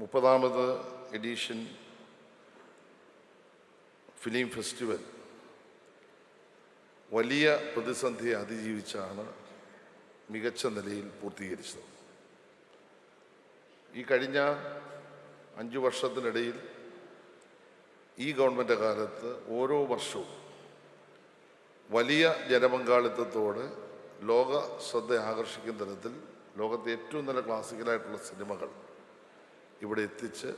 മുപ്പതാമത് edition film festival. വലിയ പ്രതിസന്ധിയെ അതിജീവിച്ചാണ് മികച്ച നിലയിൽ പൂർത്തീകരിച്ചത്. ഈ കഴിഞ്ഞ അഞ്ചു വർഷത്തിനിടയിൽ ഈ ഗവൺമെന്റ് കാലത്ത് ഓരോ വർഷവും വലിയ ജനപങ്കാളിത്തത്തോടെ ലോക ശ്രദ്ധ ആകർഷിക്കുന്ന തരത്തിൽ ലോകത്തെ ഏറ്റവും നല്ല ക്ലാസിക്കലായിട്ടുള്ള സിനിമകൾ ഇവിടെ എത്തിച്ച്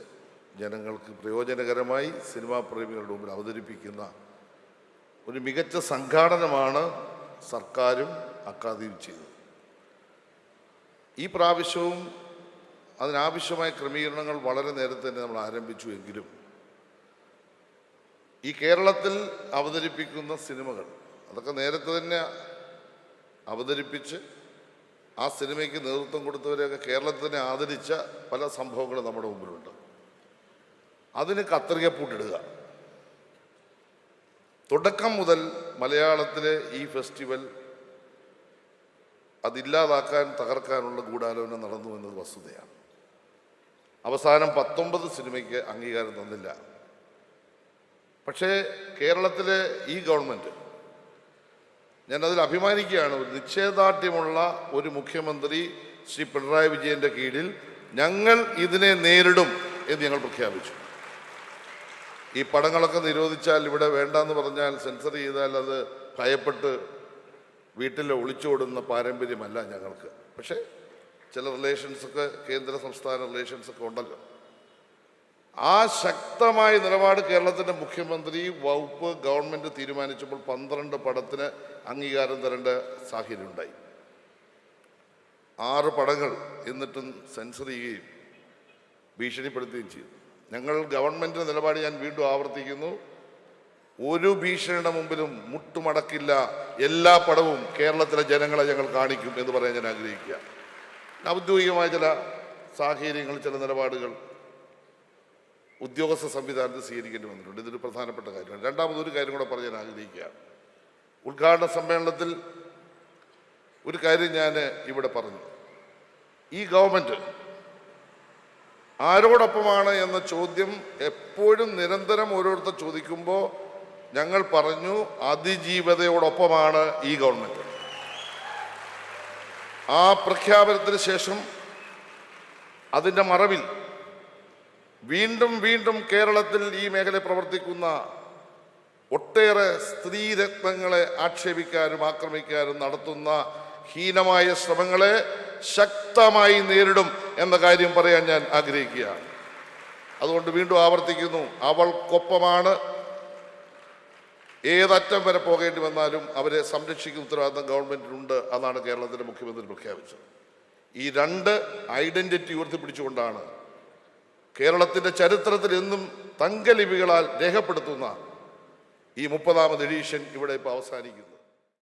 ജനങ്ങൾക്ക് പ്രയോജനകരമായി സിനിമാ പ്രേമികളുടെ മുമ്പിൽ അവതരിപ്പിക്കുന്ന ഒരു മികച്ച സംഘാടനമാണ് സർക്കാരും അക്കാദമിയും ചെയ്തത്. ഈ പ്രാവശ്യവും അതിനാവശ്യമായ ക്രമീകരണങ്ങൾ വളരെ നേരത്തെ തന്നെ നമ്മൾ ആരംഭിച്ചു എങ്കിലും ഈ കേരളത്തിൽ അവതരിപ്പിക്കുന്ന സിനിമകൾ അതൊക്കെ നേരത്തെ തന്നെ അവതരിപ്പിച്ച് ആ സിനിമയ്ക്ക് നേതൃത്വം കൊടുത്തവരെയൊക്കെ കേരളത്തിനെ ആദരിച്ച പല സംഭവങ്ങളും നമ്മുടെ മുമ്പിലുണ്ട്. അതിന് കത്രിക പൂട്ടിടുക തുടക്കം മുതൽ മലയാളത്തിലെ ഈ ഫെസ്റ്റിവൽ അതില്ലാതാക്കാൻ തകർക്കാനുള്ള ഗൂഢാലോചന നടന്നു എന്നത് വസ്തുതയാണ്. അവസാനം പത്തൊമ്പത് സിനിമയ്ക്ക് അംഗീകാരം തന്നില്ല. പക്ഷേ കേരളത്തിലെ ഈ ഗവൺമെന്റ് ഞാനതിൽ അഭിമാനിക്കുകയാണ്. ഒരു നിശ്ചയദാർഢ്യമുള്ള ഒരു മുഖ്യമന്ത്രി ശ്രീ പിണറായി വിജയന്റെ കീഴിൽ ഞങ്ങൾ ഇതിനെ നേരിടും എന്ന് ഞങ്ങൾ പ്രഖ്യാപിച്ചു. ഈ പടങ്ങളൊക്കെ നിരോധിച്ചാൽ ഇവിടെ വേണ്ടാന്ന് പറഞ്ഞാൽ സെൻസർ ചെയ്താൽ അത് ഭയപ്പെട്ട് വീട്ടിൽ ഒളിച്ചോടുന്ന പാരമ്പര്യമല്ല ഞങ്ങൾക്ക്. പക്ഷേ ചില റിലേഷൻസൊക്കെ കേന്ദ്ര സംസ്ഥാന റിലേഷൻസൊക്കെ ഉണ്ടല്ലോ. ആ ശക്തമായ നിലപാട് കേരളത്തിന്റെ മുഖ്യമന്ത്രി വകുപ്പ് ഗവൺമെന്റ് തീരുമാനിച്ചപ്പോൾ പന്ത്രണ്ട് പടത്തിന് അംഗീകാരം തരേണ്ട സാഹചര്യം ഉണ്ടായി ആറ് പടങ്ങൾ എന്നിട്ടും സെൻസർ ചെയ്യുകയും ഭീഷണിപ്പെടുത്തുകയും ചെയ്തു. ഞങ്ങൾ ഗവൺമെന്റിന്റെ നിലപാട് ഞാൻ വീണ്ടും ആവർത്തിക്കുന്നു. ഒരു ഭീഷണിയുടെ മുമ്പിലും മുട്ടുമടക്കില്ല. എല്ലാ പടവും കേരളത്തിലെ ജനങ്ങളെ ഞങ്ങൾ കാണിക്കും എന്ന് പറയാൻ ഞാൻ ആഗ്രഹിക്കുക. ഔദ്യോഗികമായ ചില സാഹചര്യങ്ങൾ ചില നിലപാടുകൾ ഉദ്യോഗസ്ഥ സംവിധാനത്തിൽ സ്വീകരിക്കേണ്ടി വന്നിട്ടുണ്ട്. ഇതൊരു പ്രധാനപ്പെട്ട കാര്യമാണ്. രണ്ടാമതൊരു കാര്യം കൂടെ പറയാൻ ആഗ്രഹിക്കുകയാണ്. ഉദ്ഘാടന സമ്മേളനത്തിൽ ഒരു കാര്യം ഞാൻ ഇവിടെ പറഞ്ഞു. ഈ ഗവൺമെന്റ് ആരോടൊപ്പമാണ് എന്ന ചോദ്യം എപ്പോഴും നിരന്തരം ഓരോരുത്തർ ചോദിക്കുമ്പോൾ ഞങ്ങൾ പറഞ്ഞു അതിജീവതയോടൊപ്പമാണ് ഈ ഗവൺമെന്റ് ആ പ്രഖ്യാപനത്തിന് ശേഷം അതിന്റെ മറവിൽ വീണ്ടും വീണ്ടും കേരളത്തിൽ ഈ മേഖല പ്രവർത്തിക്കുന്ന ഒട്ടേറെ സ്ത്രീരത്നങ്ങളെ ആക്ഷേപിക്കാനും ആക്രമിക്കാനും നടത്തുന്ന ഹീനമായ ശ്രമങ്ങളെ ശക്തമായി നേരിടും എന്ന കാര്യം പറയാൻ ഞാൻ ആഗ്രഹിക്കുകയാണ്. അതുകൊണ്ട് വീണ്ടും ആവർത്തിക്കുന്നു അവൾക്കൊപ്പമാണ്. ഏതറ്റം വരെ പോകേണ്ടി വന്നാലും അവരെ സംരക്ഷിക്കുന്ന ഉത്തരവാദിത്തം ഗവൺമെന്റിനുണ്ട് അതാണ് കേരളത്തിലെ മുഖ്യമന്ത്രി പ്രഖ്യാപിച്ചത്. ഈ രണ്ട് ഐഡന്റിറ്റി ഉയർത്തിപ്പിടിച്ചുകൊണ്ടാണ് കേരളത്തിന്റെ ചരിത്രത്തിൽ എന്നും തങ്കലിപികളാൽ രേഖപ്പെടുത്തുന്ന ഈ മുപ്പതാമത് എഡീഷൻ ഇവിടെ ഇപ്പോൾ അവസാനിക്കുന്നു.